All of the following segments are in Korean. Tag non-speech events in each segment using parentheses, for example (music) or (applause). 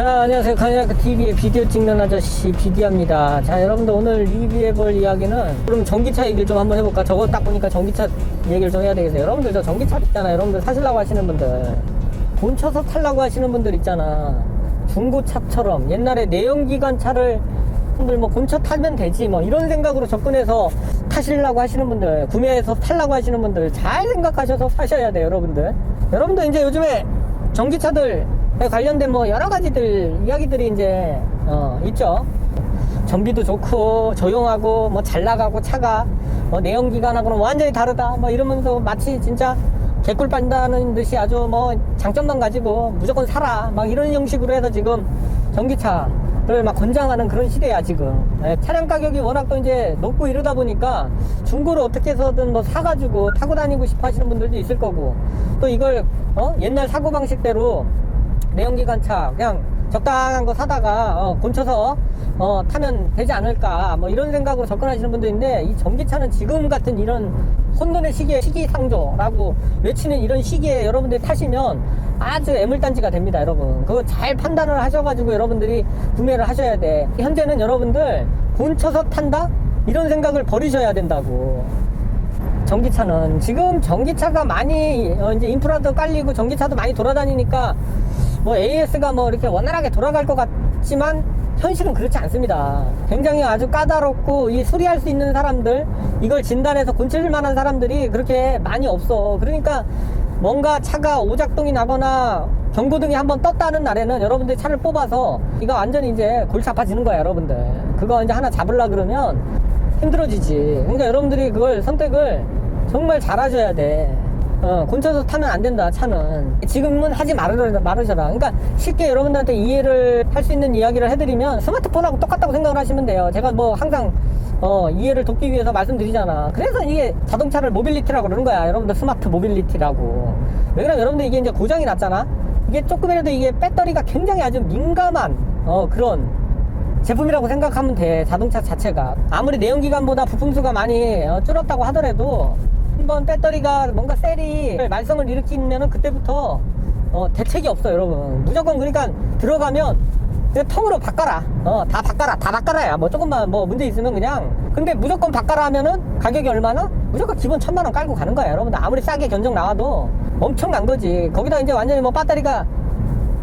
자, 안녕하세요. 카니아크 TV의 비디오 찍는 아저씨 비디오입니다. 자, 여러분들 오늘 리뷰해볼 이야기는 그럼 전기차 얘기를 좀 한번 해볼까? 저거 딱 보니까 전기차 얘기를 좀 해야 되겠어요. 여러분들 저 전기차 있잖아요. 여러분들 사시려고 하시는 분들. 돈 쳐서 타려고 하시는 분들 있잖아. 중고차처럼 옛날에 내연기관 차를 분들 뭐 본차 타면 되지 뭐 이런 생각으로 접근해서 타시려고 하시는 분들 구매해서 타려고 하시는 분들 잘 생각하셔서 사셔야 돼요 여러분들 여러분들 이제 요즘에 전기차들 관련된 뭐 여러 가지들 이야기들이 이제 어 있죠. 전비도 좋고 조용하고 뭐 잘 나가고 차가 뭐 내연 기관하고는 완전히 다르다. 뭐 이러면서 마치 진짜 개꿀 빤다는 듯이 아주 뭐 장점만 가지고 무조건 사라. 막 이런 형식으로 해서 지금 전기차를 막 권장하는 그런 시대야 지금. 예, 차량 가격이 워낙 또 이제 높고 이러다 보니까 중고를 어떻게 해서든 뭐 사가지고 타고 다니고 싶어 하시는 분들도 있을 거고. 또 이걸 어? 옛날 사고방식대로 내연기관차 그냥 적당한 거 사다가 어, 곤쳐서 어, 타면 되지 않을까. 뭐 이런 생각으로 접근하시는 분들인데 이 전기차는 지금 같은 이런 혼돈의 시기에 시기상조라고 외치는 이런 시기에 여러분들이 타시면 아주 애물단지가 됩니다 여러분. 그거 잘 판단을 하셔가지고 여러분들이 구매를 하셔야 돼. 현재는 여러분들 곤쳐서 탄다? 이런 생각을 버리셔야 된다고. 전기차는 지금 전기차가 많이 어, 이제 인프라도 깔리고 전기차도 많이 돌아다니니까 뭐 AS가 뭐 이렇게 원활하게 돌아갈 것 같지만 현실은 그렇지 않습니다. 굉장히 아주 까다롭고 이 수리할 수 있는 사람들 이걸 진단해서 곤칠 만한 사람들이 그렇게 많이 없어. 그러니까 뭔가 차가 오작동이 나거나 경고등이 한번 떴다는 날에는 여러분들이 차를 뽑아서 이거 완전히 이제 골치 아파지는 거야 여러분들. 그거 이제 하나 잡으려 그러면 힘들어지지. 그러니까 여러분들이 그걸 선택을 정말 잘하셔야 돼. 어, 곤쳐서 타면 안 된다, 차는. 지금은 하지 말으라, 말으셔라. 그러니까 쉽게 여러분들한테 이해를 할 수 있는 이야기를 해드리면 스마트폰하고 똑같다고 생각을 하시면 돼요. 제가 뭐 항상 어, 이해를 돕기 위해서 말씀드리잖아. 그래서 이게 자동차를 모빌리티라고 그러는 거야. 여러분들 스마트 모빌리티라고. 왜 그러면 여러분들 이게 이제 고장이 났잖아? 이게 조금이라도 이게 배터리가 굉장히 아주 민감한, 어, 그런 제품이라고 생각하면 돼 자동차 자체가 아무리 내연기관보다 부품수가 많이 어, 줄었다고 하더라도 한번 배터리가 뭔가 셀이 말썽을 일으키면은 그때부터 어, 대책이 없어 여러분. 무조건 그러니까 들어가면 그냥 통으로 바꿔라. 어, 다 바꿔라. 다 바꿔라야. 뭐 조금만 뭐 문제 있으면 그냥. 근데 무조건 바꿔라 하면은 가격이 얼마나? 무조건 기본 천만 원 깔고 가는 거야 여러분들. 아무리 싸게 견적 나와도 엄청난 거지. 거기다 이제 완전히 뭐 배터리가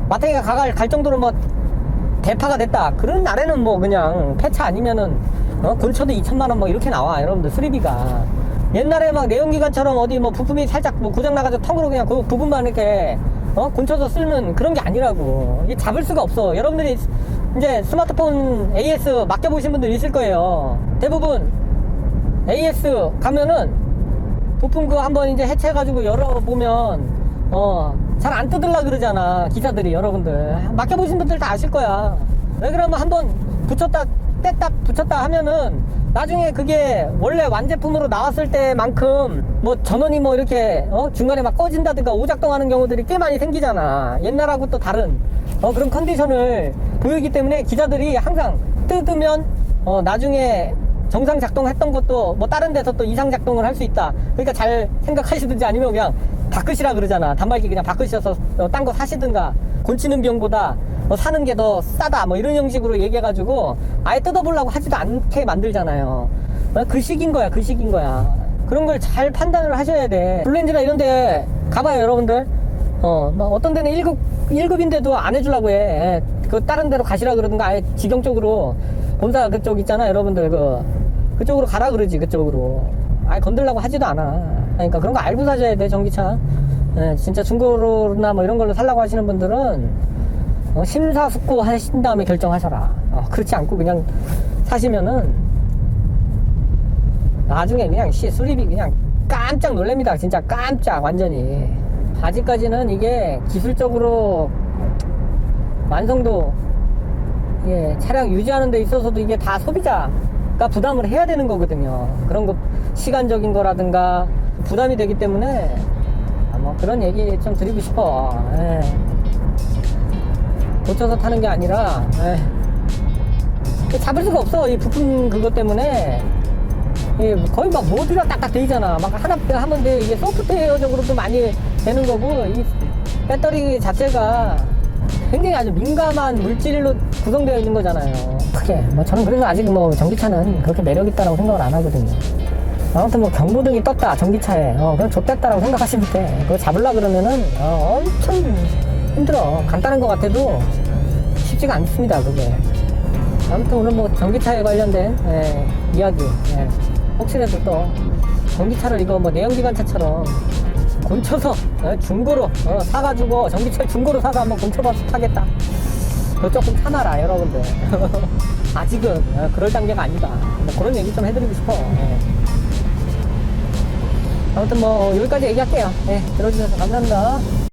마탱이가 가갈 갈 정도로 뭐 대파가 됐다. 그런 날에는 뭐 그냥 폐차 아니면은 어? 근처도 2천만 원 뭐 이렇게 나와 여러분들. 수리비가 옛날에 막 내연기관처럼 어디 뭐 부품이 살짝 뭐 고장 나가지고 통으로 그냥 그 부분만 이렇게 어? 근처서 쓰는 그런 게 아니라고. 이게 잡을 수가 없어. 여러분들이 이제 스마트폰 AS 맡겨보신 분들 있을 거예요. 대부분 AS 가면은 부품 그거 한번 이제 해체해가지고 열어보면 어 잘 안 뜯으려 그러잖아 기사들이 여러분들. 맡겨보신 분들 다 아실 거야. 왜 그러면 한번 붙였다 뗐다 붙였다 하면은 나중에 그게 원래 완제품으로 나왔을 때만큼 뭐 전원이 뭐 이렇게 어 중간에 막 꺼진다든가 오작동하는 경우들이 꽤 많이 생기잖아 옛날하고 또 다른 어 그런 컨디션을 보이기 때문에 기자들이 항상 뜯으면 어 나중에 정상 작동했던 것도 뭐 다른 데서 또 이상 작동을 할 수 있다. 그러니까 잘 생각하시든지 아니면 그냥 바꾸시라 그러잖아. 단말기 그냥 바꾸셔서 어, 딴거 사시든가 곤치는 비용보다 뭐 사는 게 더 싸다. 뭐 이런 형식으로 얘기해가지고 아예 뜯어보려고 하지도 않게 만들잖아요. 어, 그 식인 거야. 그 식인 거야. 그런 걸 잘 판단을 하셔야 돼. 블렌즈나 이런 데 가봐요, 여러분들. 어, 뭐 어떤 데는 1급, 1급인데도 안 해주려고 해. 예, 그 다른 데로 가시라 그러든가 아예 쪽으로 본사 그쪽 있잖아, 여러분들. 그, 그쪽으로 가라 그러지, 그쪽으로. 아예 건들라고 하지도 않아. 그러니까 그런 거 알고 사셔야 돼, 전기차. 예, 진짜 중고로나 뭐 이런 걸로 살라고 하시는 분들은 어, 심사숙고 하신 다음에 결정하셔라. 어, 그렇지 않고 그냥 사시면은 나중에 그냥 씨 수리비 그냥 깜짝 놀랍니다. 진짜 깜짝 완전히. 아직까지는 이게 기술적으로 완성도 예, 차량 유지하는 데 있어서도 이게 다 소비자가 부담을 해야 되는 거거든요. 그런 거 시간적인 거라든가 부담이 되기 때문에 아, 뭐 그런 얘기 좀 드리고 싶어. 예. 고쳐서 타는 게 아니라 예. 잡을 수가 없어 이 부품 그것 때문에 예, 거의 막 모듈가 딱딱 되잖아. 막 하나 하면 돼. 이게 소프트웨어적으로도 많이 되는 거고, 이 배터리 자체가 굉장히 아주 민감한 물질로 구성되어 있는 거잖아요. 크게. 뭐 저는 그래서 아직 뭐 전기차는 그렇게 매력 있다라고 생각을 안 하거든요. 아무튼 뭐 경고등이 떴다 전기차에 어 그럼 좆됐다라고 생각하시면 돼. 그거 잡으려 그러면은 어, 엄청 힘들어. 간단한 것 같아도 쉽지가 않습니다 그게. 아무튼 오늘 뭐 전기차에 관련된 예, 이야기 예. 혹시라도 또 전기차를 이거 뭐 내연기관차처럼 곤쳐서 예, 중고로 어, 사가지고 전기차 중고로 사서 한번 곤쳐봐서 타겠다 그거 조금 참아라 여러분들 (laughs) 아직은 어, 그럴 단계가 아니다 뭐 그런 얘기 좀 해드리고 싶어 예. 아무튼 뭐 여기까지 얘기할게요 예, 들어주셔서 감사합니다